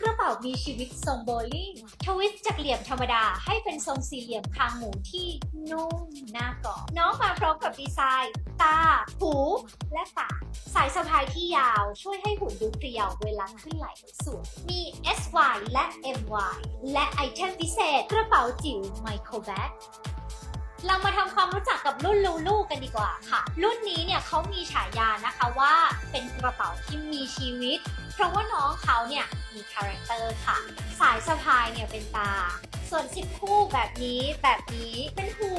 กระเป๋ามีชีวิตทรงโบลิ่งทวิสต์จากเหลี่ยมธรรมดาให้เป็นทรงสี่เหลี่ยมคางหมูที่นุ่มน่าเกาะน้องมาพร้อมกับดีไซน์ ตา หู และปากสายสะพายที่ยาวช่วยให้หุ่นดูเพรียวเวลาขึ้นไหล่สวยมี SY และ MY และไอเทมพิเศษกระเป๋าจิ๋วไมโครแบ็กเรามาทำความรู้จักกับรุ่นลูลูกันดีกว่าค่ะ รุ่นนี้เนี่ยเขามีฉายานะคะว่า ที่มีชีวิต เพราะว่าน้องเขาเนี่ยมีคาแรคเตอร์ค่ะ สายสะพายเนี่ยเป็นตา ส่วนสิบคู่แบบนี้แบบนี้เป็นหู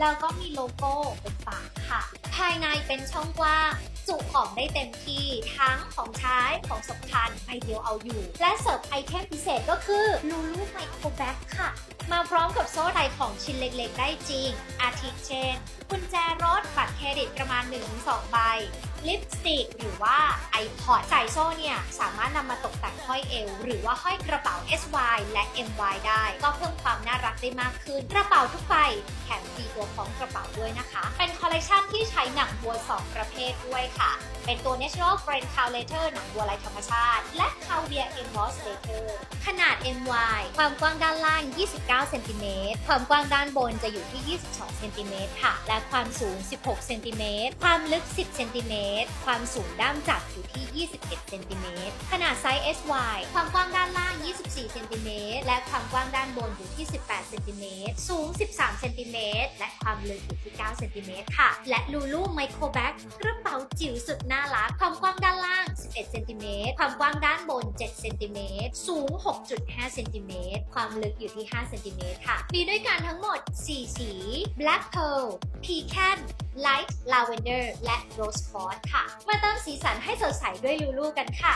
แล้วก็มีโลโก้เป็นปากค่ะ ภายในเป็นช่องกว้างจุของได้เต็มที่ทั้งของใช้ของสำคัญไปเดียวเอาอยู่ และเสิร์ฟไอเทมพิเศษก็คือ Lulu Micro Bag ค่ะ มาพร้อมกับโซ่ไทยของชิ้นเล็กๆ ได้จริง อาทิเช่นกุญแจรถบัตรเครดิตประมาณ 1-2 ใบ ลิปสติก หรือว่า iPod สายโซ่เนี่ยสามารถนำมาตกแต่งห้อยเอว หรือว่าห้อยกระเป๋า SY และ MY ได้ ก็เพิ่มความน่ารักได้มากขึ้น กระเป๋าทุกใบแถมฟรีตัวของกระเป๋าด้วยนะคะ เป็นคอลเลกชันที่ใช้หนังวัว 2 ประเภทด้วยค่ะ เป็นตัว Natural Grain Cow Leather หนังวัวลายธรรมชาติ และ c a v i a r Embossed Leather ข MY ความกว้างด้านล่าง 29 เซนติเมตร ความกว้างด้านบนจะอยู่ที่ 22 เซนติเมตรค่ะ และความสูง 16 เซนติเมตร ความลึก 10 เซนติเมตร ความสูงด้ามจับอยู่ที่ 21 เซนติเมตร ขนาดไซส์ SY ความกว้างด้านล่าง 24 เซนติเมตร และความกว้างด้านบนอยู่ที่ 18 เซนติเมตร สูง 13 เซนติเมตร และความลึกอยู่ที่ 9 เซนติเมตรค่ะ และ Lulu Micro Bag กกระเป๋าจิ๋วสุดน่ารัก ความกว้างด้านล่าง 11 เซนติเมตร ความกว้างด้านบน 7 เซนติเมตร สูง 6.5 เซนติเมตร ความลึกอยู่ที่ 5 เซนติเมตรค่ะ มีด้วยกันทั้งหมด 4 สี Black Pearl Pecan Light Lavender และ Rose Quartz ค่ะ มาเติมสีสันให้สดใสด้วย Lulu กันค่ะ